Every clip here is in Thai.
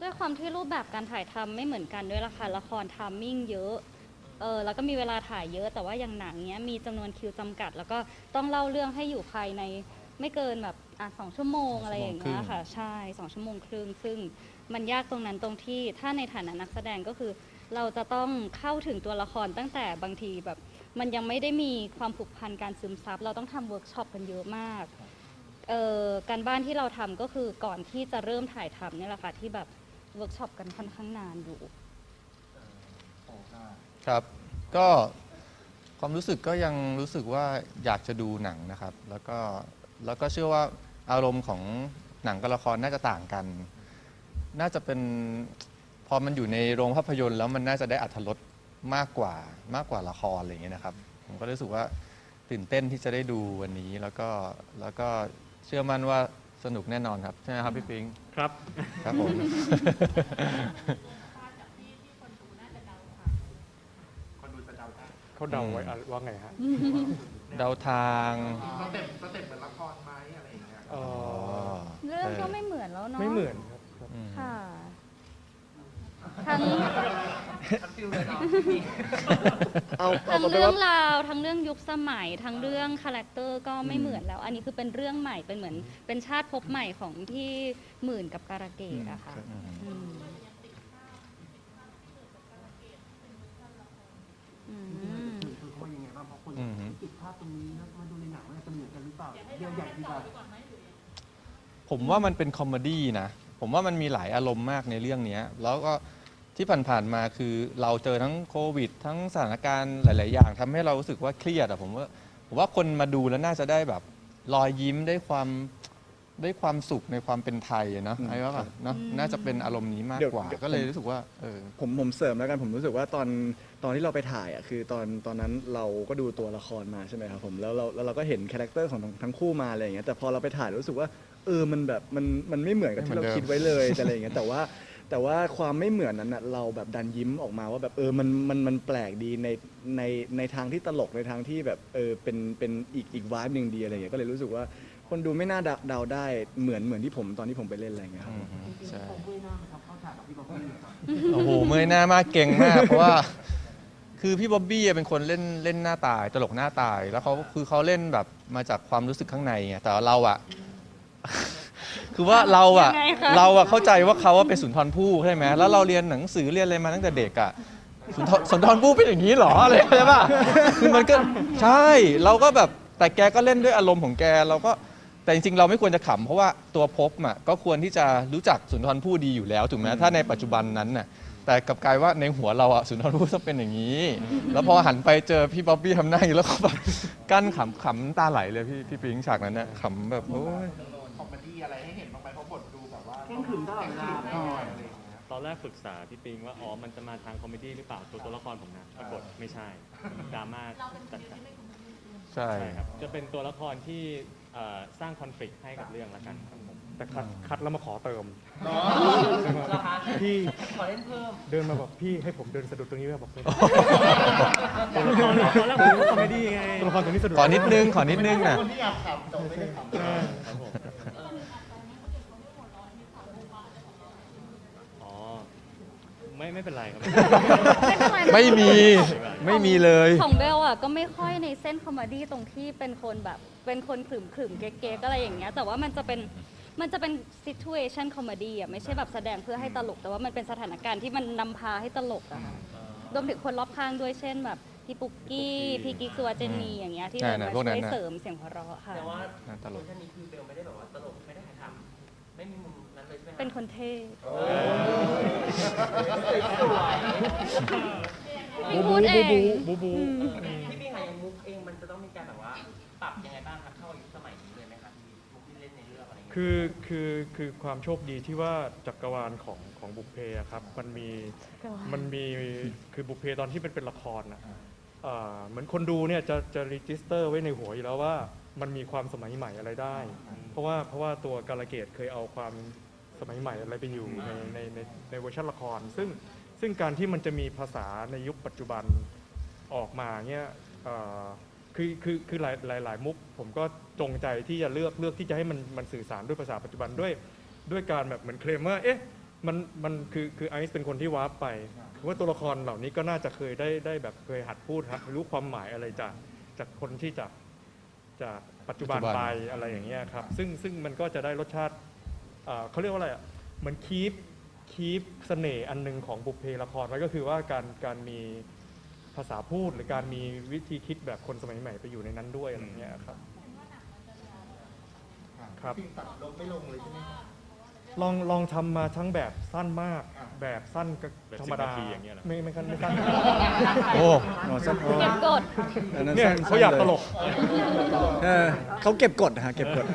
ด้วยความที่รูปแบบการถ่ายทำไม่เหมือนกันด้วยละค่ะละครทามมิ่งเยอะเออแล้วก็มีเวลาถ่ายเยอะแต่ว่าอย่างหนังเนี้ยมีจำนวนคิวจำกัด แล้วก็ต้องเล่าเรื่องให้อยู่ภายในไม่เกินแบบอะสองชั่วโมงอะไรอย่างเงี้ยค่ะ ใช่สองชั่วโมงครึ่งซึ่งมันยากตรงนั้นตรงที่ถ้าในฐานะนักแสดงก็คือ เราจะต้องเข้าถึงตัวละครตั้งแต่บางทีแบบ มันยังไม่ได้มีความผูกพันการซึมซับเราต้องทำเวิร์กช็อปกันเยอะมาก เอ่อการบ้านที่เราทำก็คือก่อนที่จะเริ่มถ่ายทำเนี่ยแหละค่ะที่แบบ เวิร์กช็อปกันค่อนข้างนานอยู่ ครับ ก็ความรู้สึกก็ยังรู้สึกว่าอยากจะดูหนังนะครับ แล้วก็แล้วก็เชื่อว่าอารมณ์ของหนังกับละครน่าจะต่างกัน น่าจะเป็นพอมันอยู่ในโรงภาพยนตร์แล้วมันน่าจะได้อัธรสมากกว่ามากกว่าละครอะไรอย่างเงี้ยนะครับ ผมก็รู้สึกว่าตื่นเต้นที่จะได้ดูวันนี้แล้วก็แล้วก็เชื่อมั่นว่า สนุกแน่นอนครับ ใช่ไหมครับพี่ปิงครับ ครับผม คนดูจะเดาได้เขาเดาไว้อะว่าไงฮะเดาทางสเต็ปสเต็ปเหมือนละครไหมอะไรอย่างเงี้ยเอ่อเรื่องก็ไม่เหมือนแล้วเนาะไม่เหมือนครับครับอืมค่ะ ทั้งฟิลเลยเนาะเอาเอาทั้งเป็นเรื่อว่างราวทั้งเรื่องยุคสมัยทั้งเรื่องคาแรคเตอร์ก็ไม่เหมือนแล้ว อันนี้คือเป็นเรื่องใหม่เป็นเหมือน เป็นชาติภพใหม่ของที่หมื่นกับการะเกดอะค่ะอืมอืมอืมคือเขาว่ายังไงบ้างเพราะคนอืมติดภาพตรงนี้แล้วมาดูในหนังมันจะเหมือนกันหรือเปล่าเดียวใหญ่ดีกว่าผมว่ามันเป็นคอมเมดี้นะ ผมว่ามันมีหลายอารมณ์มากในเรื่องเนี้ย แล้วก็ ที่ผ่านๆมาคือเราเจอทั้งโควิด ทั้งสถานการณ์หลาย ๆ อย่างทำให้เรารู้สึกว่าเครียดอะผมว่าผมว่าคนมาดูแล้วน่าจะได้แบบรอยยิ้มได้ความได้ความสุขในความเป็นไทยอะเนาะอืมไอ้ว่าครับเนาะน่าจะเป็นอารมณ์นี้มากเดี๋ยวกว่า เดี๋ยว ก็เลยรู้สึกว่าเออ ผมผมเสริมแล้วกันผมรู้สึกว่าตอนตอนที่เราไปถ่ายอะคือตอนตอนนั้นเราก็ดูตัวละครมาใช่ไหมครับผมแล้วเราแล้วเราก็เห็นคาแรคเตอร์ของทั้งทั้งคู่มาอะไรอย่างเงี้ยแต่พอเราไปถ่ายรู้สึกว่าเออมันแบบมันมันไม่เหมือนกับที่เราไม่เหมือนเดิม คิดไว้เลยแต่อะไรอย่างเงี้ยแต่ว่า แต่ว่าความไม่เหมือนนั้นน่ะเราแบบดันยิ้มออกมาว่าแบบเออมันมันมันแปลกดีในในในทางที่ตลกในทางที่แบบเออเป็นเป็นอีกอีกวายหนึ่งดีอะไรอย่างเงี้ยก็เลยรู้สึกว่าคนดูไม่น่าเดาเดาได้เหมือนเหมือนที่ผมตอนที่ผมไปเล่นอะไรอย่างเงี้ยครับอืมใช่ผมด้วยหน้าไหมครับเข้าฉากกับพี่บอมบี้ครับโอ้โหเมื่อยหน้ามากเก่งมาก เพราะว่า คือพี่บ๊อบบี้อะเป็นคนเล่นเล่นหน้าตาย ตลกหน้าตาย แล้วเขาคือเขาเล่นแบบมาจากความรู้สึกข้างในไงแต่ว่าเราอะ คือว่าเราอะยังไงคะ เราอะเข้าใจว่าเขาอะเป็นสุนทรภู่ใช่ไหมแล้วเราเรียนหนังสือเรียนอะไรมาตั้งแต่เด็กอะสุนทรสุนทรภู่เป็นอย่างนี้เหรออะไรใช่ปะคือมันก็ใช่เราก็แบบแต่แกก็เล่นด้วยอารมณ์ของแกเราก็แต่จริงๆ เราไม่ควรจะขำเพราะว่าตัวภพอะก็ควรที่จะรู้จักสุนทรภู่ดีอยู่แล้วถูกไหมถ้าในปัจจุบันนั้นน่ะแต่กลับกลายว่าในหัวเราอะสุนทรภู่ต้องเป็นอย่างนี้ แล้วพอหันไปเจอพี่บ๊อบบี้ทำหน้าอย่างนี้แล้วก็แบบกั้นขำขำน้ำตาไหลเลยพี่พี่ปิงฉากนั้นน่ะขำแบบโอ้ยคอ มเมดี้อะไรให้เห็นบ้างไหมเพราะบทดูแบบว่าเคร่งขรึมตลอดเวลาเคร่งขรึมหน่อยอะไรอย่างเงี้ยตอนแรกปรึกษาพี่ปิงว่า อ๋อ มันจะมาทางคอมเมดี้หรือเปล่า ตัวตัวละครผมนะ ปรากฏไม่ใช่ ดราม่าจัดๆใช่ ใช่ครับ จะเป็นตัวละครที่เอ่อสร้างคอนฟ lict ให้กับเรื่องละกันครับผม แต่คัดคัดแล้วมาขอเติมพี่ขอเล่นเพิ่ม เดินมาบอกพี่ให้ผมเดินสะดุดตรงนี้ไว้บอกเลยตัวละครตอนแรกผมคอมเมดี้ไง ตัวละครตัวนี้สะดุด ขอนิดนึง ขอนิดนึงนะ คนที่อยากขำแต่ไม่ได้ขำ ครับผมอ๋อ ไม่ไม่เป็นไรครับไม่เป็นไรนะไม่มีไม่มีเลย ของเบลอะก็ไม่ค่อยในเส้นคอมเมดี้ตรงที่เป็นคนแบบ เป็นคนขรึมขรึมๆเก๊กๆอะไรอย่างเงี้ยแต่ว่ามันจะเป็นมันจะเป็น situation comedy อะไม่ใช่แบบแสดงเพื่อให้ตลก แต่ว่ามันเป็นสถานการณ์ที่มันนำพาให้ตลกอะค่ะรวมถึงคนรอบข้างด้วยเช่นแบบพี่ปุ๊กกี้พี่กิ๊กสุวาเจนีอย่างเงี้ยที่ใช่แบบนะมาพวกนั้ช่วนยน่ะ เสริมเสียงหัวเราะค่ะแต่ว่าน่าตลกเวอร์ชันนี้คือเบลไม่ได้แบบว่าตลกไม่ได้ถ่ายทำ ไม่มีมุมนั้นเลยใช่ไหมคะเป็นคนเท่บูบูพูดเอบูงบูบูบูพี่พี่หายังมุกเองมันจะต้องมีการแบบว่าปรับยังไงบ้างครับเข้ายุคสมัยนี้เลยไหมครับมุกที่เล่นในเรื่องอะไรอย่างเงี้ยคือคือคือความโชคดีที่ว่าจักรวาลของของบุพเพอะครับมันมีมันมีคือบุพเพตอนที่เป็นเป็นละครอะเอ่อเหมือนคนดูเนี่ยจะจะรีจิสเตอร์ไว้ในหัวอยู่แล้วว่า มันมีความสมัยใหม่อะไรได้เพ ราะว่าเพราะว่าตัวกาลเกตเคยเอาความสมัยใหม่อะไรไปอยู่ในในในในเวอร์ชันละคร ซึ่งซึ่งการที่มันจะมีภาษาในยุคปัจจุบันออกมาเนี่ยเอ่อคือคือคือหลายหลายหลายมุก ผมก็จงใจที่จะเลือกเลือกที่จะให้มันมันสื่อสารด้วยภาษาปัจจุบันด้วย ด้วยการแบบเหมือนเคลมว่าเอ๊ะมันมันคือคือไอซ์เป็นคนที่วาร์ปไปคือว่าตัวละครเหล่านี้ก็น่าจะเคยได้ได้แบบเคยหัดพูดหัดรู้ความหมายอะไรจากจากคนที่จาก จากปัจจุบันปัจจุบัน ไปอะไรอย่างเงี้ยครับซึ่งซึ่งมันก็จะได้รสชาติอ่าเขาเรียกว่าอะไรอะเหมือนคีปคีปเสน่ห์อันหนึงของบุพเพละครไว้ก็คือว่าการการมีภาษาพูดหรือการมีวิธีคิดแบบคนสมัยใหม่ไปอยู่ในนั้นด้วยอะไรอย่างเงี้ยครับ ครับพี่ตัดลงไม่ลงเลยใช่ไหมครับ ลองลองทำมาทั้งแบบสั้นมากอะแบบสั้นก็แบบธรรมดา10นาทีอย่างเงี้ยเหรอ ไม่ไม่ขั้นไม่สั้นโอ้อ๋อสั้นโอ้เก็บกด อันนั้นเนี่ยสั้นเขาอยากสั้ตนลเกเออเขาเก็บกดนะฮะเก็บกด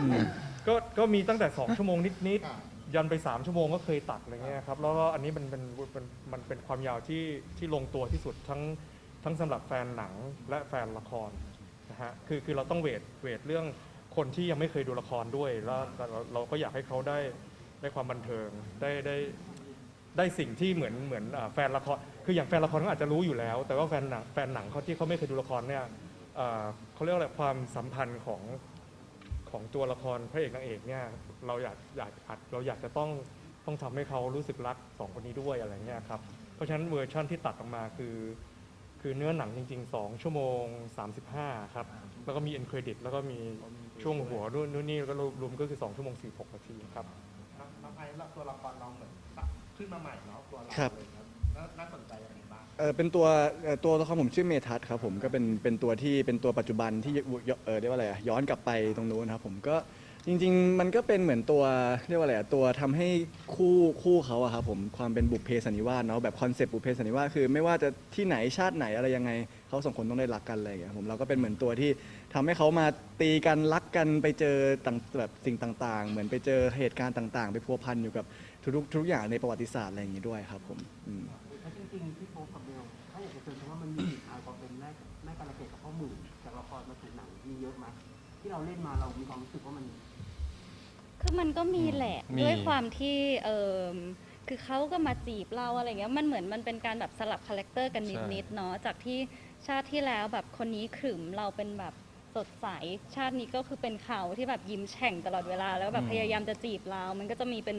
อืม ก็ก็มีตั้งแต่ 2 ชั่วโมงนิดอะๆยันไป 3 ชั่วโมงก็เคยตัดอะไรเงี้ยครับแล้วก็อันนี้มันเป็นเป็นมันเป็นความยาวที่ที่ลงตัวที่สุดทั้งทั้งสำหรับแฟนหนังและแฟนละครนะฮะคือคือเราต้องเวทเวทเรื่อง คนที่ยังไม่เคยดูละครด้วยแล้วเราเราก็อยากให้เขาได้ได้ความบันเทิงได้ได้ได้สิ่งที่เหมือนเหมือนอ่าแฟนละครคืออย่างแฟนละครเขาอาจจะรู้อยู่แล้ว แต่ว่าแฟนหนังแฟนหนังเขาที่เขาไม่เคยดูละครเนี่ยอ่าเขาเรียกว่าอะไรความสัมพันธ์ของของตัวละครพระเอกนางเอกเนี่ยเราอยากอยากอัดเราอยากจะต้องต้องทำให้เขารู้สึกรักสองคนนี้ด้วยอะไรเงี้ยครับเพราะฉะนั้นเวอร์ชั่นที่ตัดออกมาคือ คือเนื้อหนังจริง ๆ 2 ชั่วโมง 35 ครับ แล้วก็มีเอ็นเครดิตแล้วก็มีช่วงหัวนู่นนู่นนี่แล้วก็รวมก็คือ 2 ชั่วโมง 46 นาทีครับน้องน้องไอซ์ตัวละครเราเหมือนขึ้นมาใหม่เนาะตัวเราครับเลยครับน่าน่าสนใจอย่างไรบ้างเออเป็นตัวเอ่อตัวละครผมชื่อเมทัศน์ครับผมก็เป็นเป็นตัวที่เป็นตัวปัจจุบันที่ยเออเรียกว่าอะไรอะย้อนกลับไปตรงนู้นครับผมก็ จริง ๆ มันก็เป็นเหมือนตัวเรียกว่าอะไรอะตัวทำให้คู่คู่เขาอะครับผมความเป็นบุพเพสันนิวาสเนาะแบบคอนเซปต์บุพเพสันนิวาสคือ ไม่ว่าจะที่ไหนชาติไหนอะไรยังไงเขาสองคนต้องได้รักกันอะไรอย่างเงี้ยผมเราก็เป็นเหมือนตัวที่ทำให้เขามาตีกันรักกันไปเจอต่างแบบสิ่งต่าง ๆ เหมือนไปเจอเหตุการณ์ต่าง ๆ ไปพัวพันอยู่กับทุกๆทุกอย่างในประวัติศาสตร์อะไรอย่างงี้ด้วยครับผมอืม แล้วจริงๆพี่โป๊ปกับเบลถ้าอยากจะเจอเพราะว่ามันมีทางความเป็นแม่แม่การะเกดกับพ่อหมื่นจากละครมาถึงหนังมีเยอะไหมที่เราเล่นมาเรามีความรู้สึกว่ามัน คือมันก็มีแหละมี ด้วยความที่เออคือเขาก็มาจีบเราอะไรเงี้ยมันเหมือนมันเป็นการแบบสลับคาแรคเตอร์กันใช่นิดๆเนาะจากที่ชาติที่แล้วแบบคนนี้ขรึมเราเป็นแบบสดใสชาตินี้ก็คือเป็นเขาที่แบบยิ้มแฉ่งตลอดเวลา แล้วแบบพยายามจะจีบเรา มันก็จะมีเป็น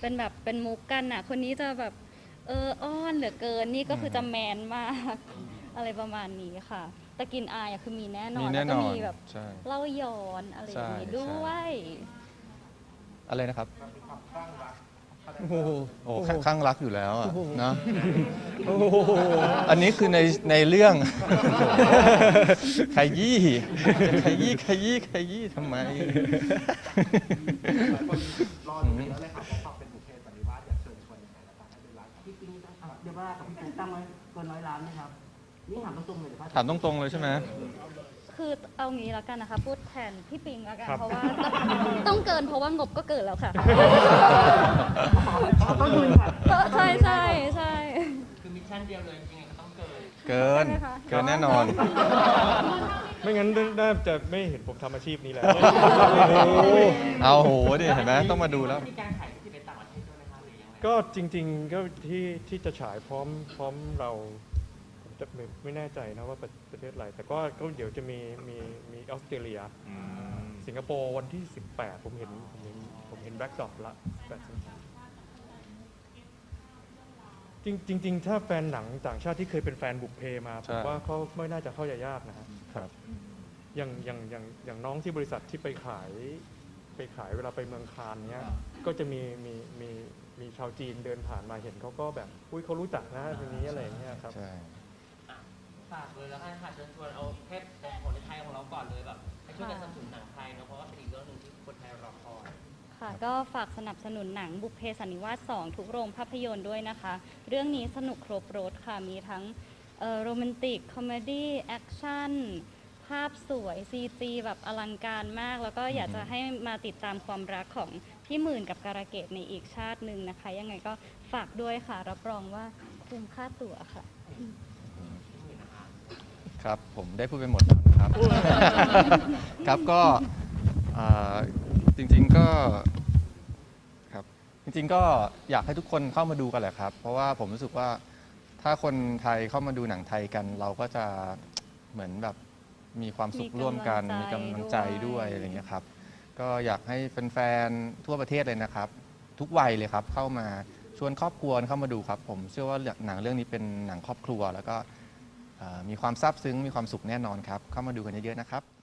เป็นแบบเป็นมุกกันอะ คนนี้จะแบบเอออ้อนเหลือเกินนี่ก็คือจะแมนมาก อะไรประมาณนี้ค่ะ แต่กลินอายอะคือมีแน่นอมีนแน่แล้วนก็อนมีแบบ ใช่ เล่าย้อนอะไรอย่างงี้ใช่ ด้วย อะไรนะครับมันมีความคลั่งรักโอ้โหโอ้ข้างข้างรักอยู่แล้วอะเนาะโอ้โหอันนี้คือในในเรื่อง ขยี้ขยี้ขยี้ขยี้ทำไม หลายคนรอดูเยอะเลยครับเพราะความเป็นบุพเพสันนิวาสอยากเชิญชวนยังไงนะครับให้เป็นร้านพี่ปิ๊งตั้งอะเดี๋ยวว่ากับพี่ปิ๊งตั้งไว้เกินร้อยล้านไหมครับ นี่ถามตรงๆเลยเดี๋ยวว่าถามตรงๆเลยใช่ไหม คือเอางี้แล้วกันนะคะ พูดแทนพี่ปิงแล้วกันครับ เพราะว่าต้องเกินเพราะว่างบก็เกินแล้วค่ะต้องดูค่ะ ใช่ใช่ใช่ คือมิชชั่นเดียวเลยยังไงก็ต้องเกิด เกิน ใช่ไหมคะ เกินแน่นอน ไม่งั้นน่าจะไม่เห็นผมทำอาชีพนี้แล้วเอาโหดิเห็นไหมต้องมาดูแล้ว มีการขายที่ไปต่างประเทศด้วยไหมคะหรือยังไงก็จริง ๆ ก็ที่ที่จะฉายพร้อมพร้อมเราผม จะไม่ไม่แน่ใจนะว่าประประเทศอะไร แต่ก็ก็เดี๋ยวจะมีมีมีออสเตรเลียสิงคโปร์วันที่ 18 ผมเห็นผมเห็นผมเห็นแบ็กดรอปละ18สิงหาจริงจริง ๆ ถ้าแฟนหนังต่างชาติที่เคยเป็นแฟนบุกเพมาใช่ผมว่าเขาไม่น่าจะเข้าใจยากนะฮะครับ อย่างอย่างอย่างอย่างน้องที่บริษัทที่ไปขาย ไปขายเวลาไปเมืองคานเนี้ย ก็จะมีมีมีมีชาวจีนเดินผ่านมาเห็นเขาก็แบบ อุ้ยเขารู้จักนะทีนี้อะไรอย่างเงี้ยครับ ใช่อะ ฝากเลยแล้วกันค่ะเชิญชวนเอาแค่ของในไทยของเราก่อนเลยแบบให้ช่วยกันสนับสนุนหนังไทยเนอะเพราะว่าเป็นอีกเรื่องหนึ่งที่คนไทยรอคอย ค่ะก็ฝากสนับสนุนหนังบุพเพสันนิวาส 2 ทุกโรงภาพยนตร์ด้วยนะคะ เรื่องนี้สนุกครบรถค่ะ มีทั้งโรแมนติก คอมเมดี้ แอคชั่น ภาพสวย CG แบบอลังการมาก แล้วก็อยากจะให้มาติดตามความรักของพี่หมื่นกับการะเกดในอีกชาติหนึ่งนะคะ ยังไงก็ฝากด้วยค่ะ รับรองว่าคุ้มค่าตั๋วค่ะ ครับ ผมได้พูดไปหมดแล้วนะครับ ครับก็อ่าจริงๆก็ครับจริงๆก็อยากให้ทุกคนเข้ามาดูกันแหละครับ เพราะว่าผมรู้สึกว่าถ้าคนไทยเข้ามาดูหนังไทยกัน เราก็จะเหมือนแบบมีความสุขร่วมกันมีมีกำกำลัลังงใจใจด้ด้ววยย อะไรเงี้ยครับ ก็อยากให้แฟนๆทั่วประเทศเลยนะครับ ทุกวัยเลยครับเข้ามาชวนครอบครัวเข้ามาดูครับ ผมเชื่อว่าหนังเรื่องนี้เป็นหนังครอบครัว แล้วก็เอ่อ มีความซาบซึ้งมีความสุขแน่นอนครับ เข้ามาดูกันเยอะๆนะครับ